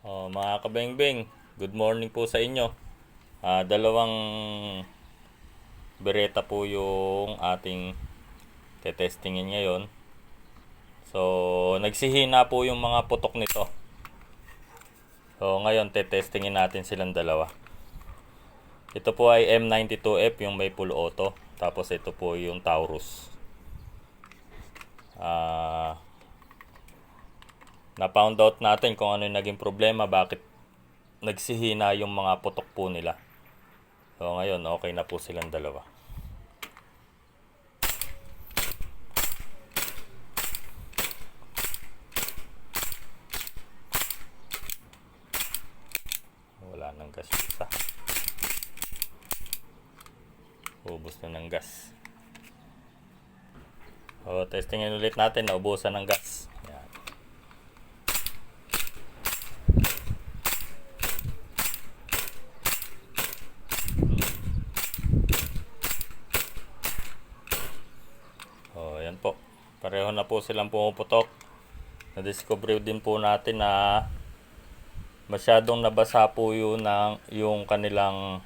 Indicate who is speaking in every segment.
Speaker 1: Oh, mga kabengbeng, good morning po sa inyo. Ah, dalawang bereta po yung ating tetestingin ngayon. So, nagsihina po yung mga putok nito. So, ngayon tetestingin natin silang dalawa. Ito po ay M92F, yung may full auto. Tapos ito po yung Taurus. Ah, na-found out natin kung ano yung naging problema, bakit nagsihina yung mga putok po nila. So ngayon, okay na po silang dalawa. Wala nang gas isa. Ubus na ng gas. O, testingin ulit natin, naubusan ng gas. Yan. Oh, ayan po. Pareho na po silang pumuputok. Na-discover din po natin na masyadong nabasa po yun ng yung kanilang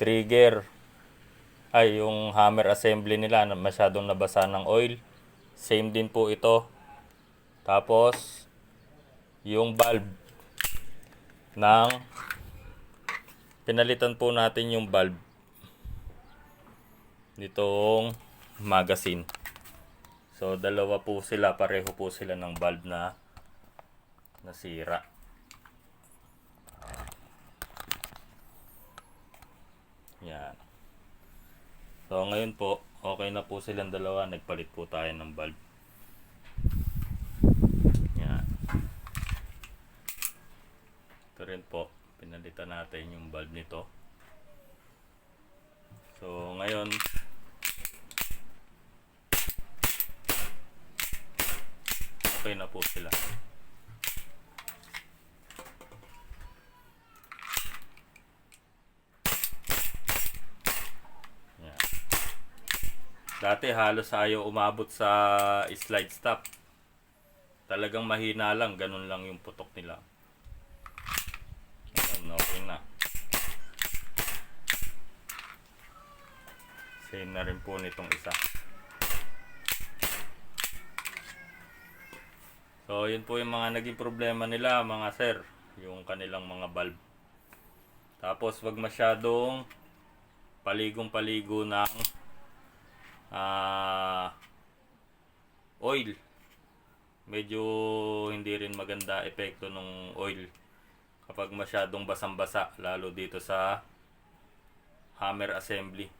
Speaker 1: trigger ay yung hammer assembly nila na masyadong nabasa ng oil. Same din po ito. Tapos yung valve ng pinalitan po natin yung valve nitong magazine. So dalawa po sila, pareho po sila ng valve na nasira. Yan. So ngayon po, okay na po silang dalawa, nagpalit po tayo ng valve. Yan. Ito rin po, pinalitan natin yung valve nito. So ngayon, okay na po sila. Yan. Dati halos ayaw umabot sa slide stop. Talagang mahina lang, ganun lang yung putok nila. Ayun, okay na. Same na rin po nitong isa. So, yun po yung mga naging problema nila, mga sir. Yung kanilang mga valve. Tapos, wag masyadong paligong-paligo ng ah, oil. Medyo hindi rin maganda epekto ng oil kapag masyadong basang-basa, lalo dito sa hammer assembly.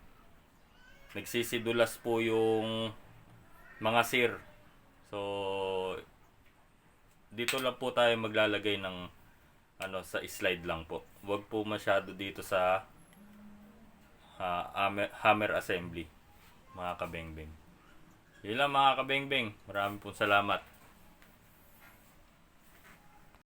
Speaker 1: Nagsisidulas po yung mga sir. So, dito lang po tayo maglalagay ng ano sa slide lang po. Huwag po masyado dito sa hammer, hammer assembly mga kabengbeng. Yun lang mga kabengbeng. Maraming pong salamat.